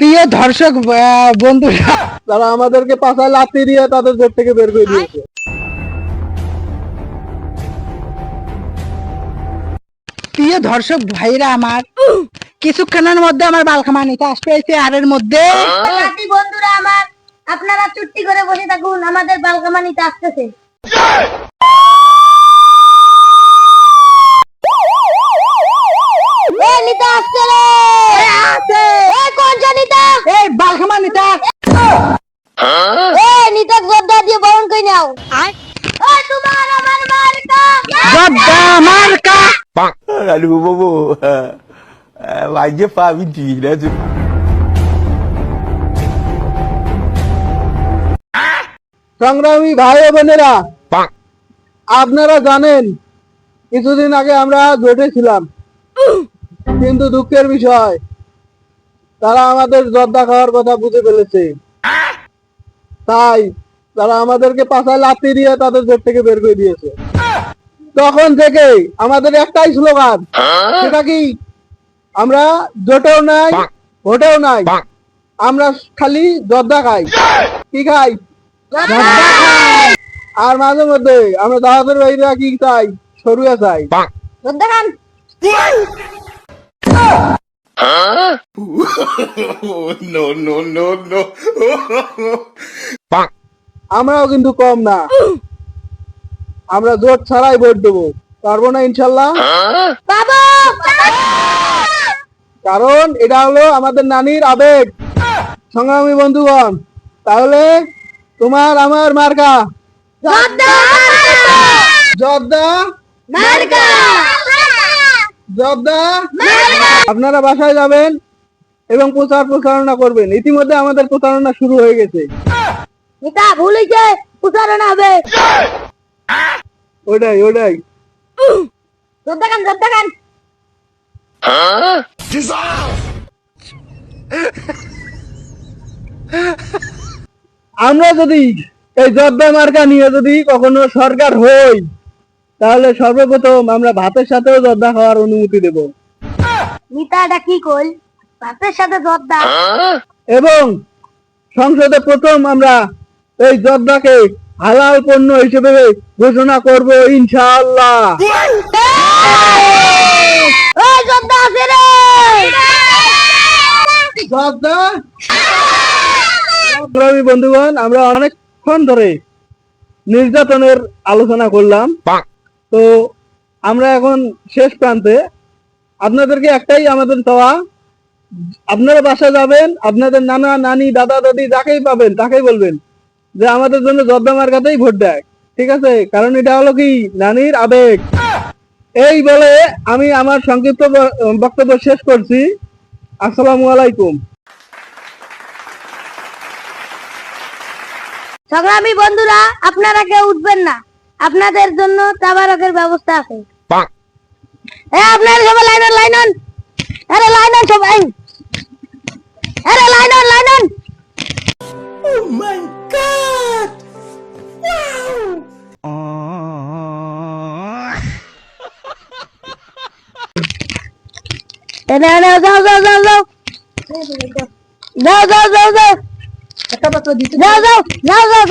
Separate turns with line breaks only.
প্রিয় দর্শক আহ, বন্ধুরা
তারা আমাদেরকে পাশায় লাথি দিয়ে তাদের জোর থেকে বের করে দিয়েছে।
প্রিয় দর্শক ভাইরা আমার কিছুক্ষণের মধ্যে আমার বালখামা নিতে আসতে হয়েছে আর এর মধ্যে
বন্ধুরা আমার আপনারা চুট্টি করে বসে থাকুন আমাদের বালকামানিতে আসতেছে। তোমার আমার মার্কা।
জব্বা মার্কা।
Aduh, bobo. Wajib Pak Bidi dah
সংগ্রামী ভাই ও বোনেরা আপনারা জানেন কিছুদিন আগে আমরা জোটে ছিলাম। কিন্তু দুঃখের বিষয় তারা আমাদের জর্দা খাওয়ার কথা বুঝে ফেলেছে। তাই তারা আমাদেরকে পাশায় লাথি দিয়ে তাদের জোট থেকে বের করে দিয়েছে। তখন থেকে আমাদের একটাই স্লোগান সেটা কি? আমরা জোটেও নাই ভোটেও নাই আমরা খালি জর্দা খাই। কি খাই? আর মাঝে মধ্যে আমরা দাদাদের বাইরে কি চাই সরুয়া চাই
খান।
no, no, no, no.
আমরাও কিন্তু কম না। আমরা জোট ছাড়াই ভোট দেবো। পারব না ইনশাল্লাহ? কারণ এটা হলো আমাদের নানির আবেগ। সংগ্রামী বন্ধুগণ তাহলে তোমার আমার মার্কা?
গদ্দা
জর্দা জর্দা আপনারা বাসায় যাবেন এবং প্রচার প্রচারণা করবেন। ইতিমধ্যে আমাদের প্রচারণা শুরু হয়ে গেছে।
নিতা ভুল হয়েছে প্রচারণা হবে।
ওটাই ওটাই।
গদ্দা খান গদ্দা খান
আমরা যদি এই জর্দা মার্কা নিয়ে যদি কখনো সরকার হই তাহলে সর্বপ্রথম আমরা ভাতের সাথেও জর্দা খাওয়ার অনুমতি দেব।
নিতা এটা কি কইল? ভাতের সাথে গদ্দা
এবং সংসদে প্রথম আমরা এই জর্দাকে হালাল পণ্য হিসেবে ঘোষণা করব ইনশাআল্লাহ। বন্ধুগণ আমরা অনেকক্ষণ ধরে নির্যাতনের আলোচনা করলাম। তো আমরা এখন শেষ প্রান্তে আপনাদেরকে একটাই আমাদের চাওয়া আপনারা বাসা যাবেন আপনাদের নানা নানি দাদা দাদি যাকেই পাবেন তাকেই বলবেন। যে আমাদের জন্য জর্দা মার্কাতেই ভোট দেয়। ঠিক আছে? কারণ এটা হলো কি? নানির আবেগ। এই বলে আমি আমার সংক্ষিপ্ত বক্তব্য শেষ করছি। আসসালামু আলাইকুম।
সংগ্রামী বন্ধুরা আপনারা কেউ উঠবেন না। আপনাদের জন্য তাবারকের ব্যবস্থা আছে। এ আপনারা সবাই লাইন লাইন অন আরে লাইন অন সবাই। এনে এনে যাও যাও যাও যাও যাও যাও যাও যাও যাও যাও যাও যাও